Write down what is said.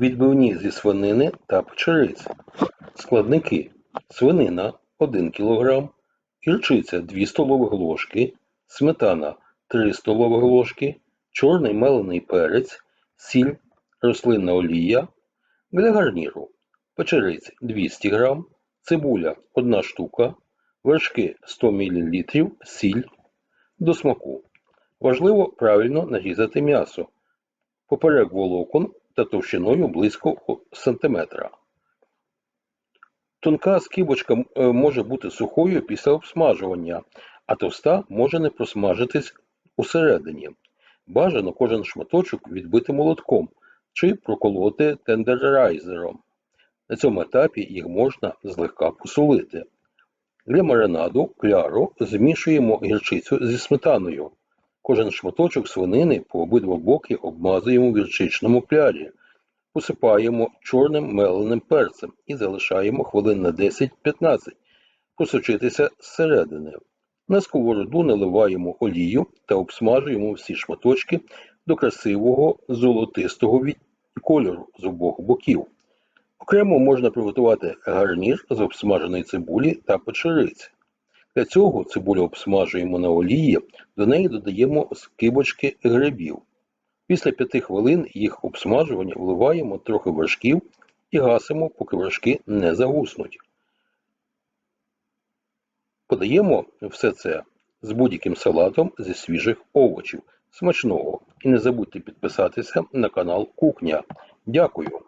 Відбивні зі свинини та печериць. Складники: свинина 1 кг, гірчиця 2 столових ложки, сметана 3 столових ложки, чорний мелений перець, сіль, рослинна олія. Для гарніру. Печериць 200 г, цибуля 1 штука, вершки 100 мл, сіль. До смаку. Важливо правильно нарізати м'ясо. Поперек волокон та товщиною близько сантиметра. Тонка скибочка е, може бути сухою після обсмажування, а товста може не просмажитись усередині. Бажано кожен шматочок відбити молотком чи проколоти тендерайзером. На цьому етапі їх можна злегка посолити. Для маринаду кляру змішуємо гірчицю зі сметаною. Кожен шматочок свинини по обидва боки обмазуємо в гірчичному клярі, посипаємо чорним меленим перцем і залишаємо хвилин на 10-15 просочитися зсередини. На сковороду наливаємо олію та обсмажуємо всі шматочки до красивого золотистого кольору з обох боків. Окремо можна приготувати гарнір з обсмаженої цибулі та печериць. Для цього цибулю обсмажуємо на олії, до неї додаємо скибочки грибів. Після 5 хвилин їх обсмажування вливаємо трохи вершків і гасимо, поки вершки не загуснуть. Подаємо все це з будь-яким салатом зі свіжих овочів. Смачного! І не забудьте підписатися на канал Кухня. Дякую!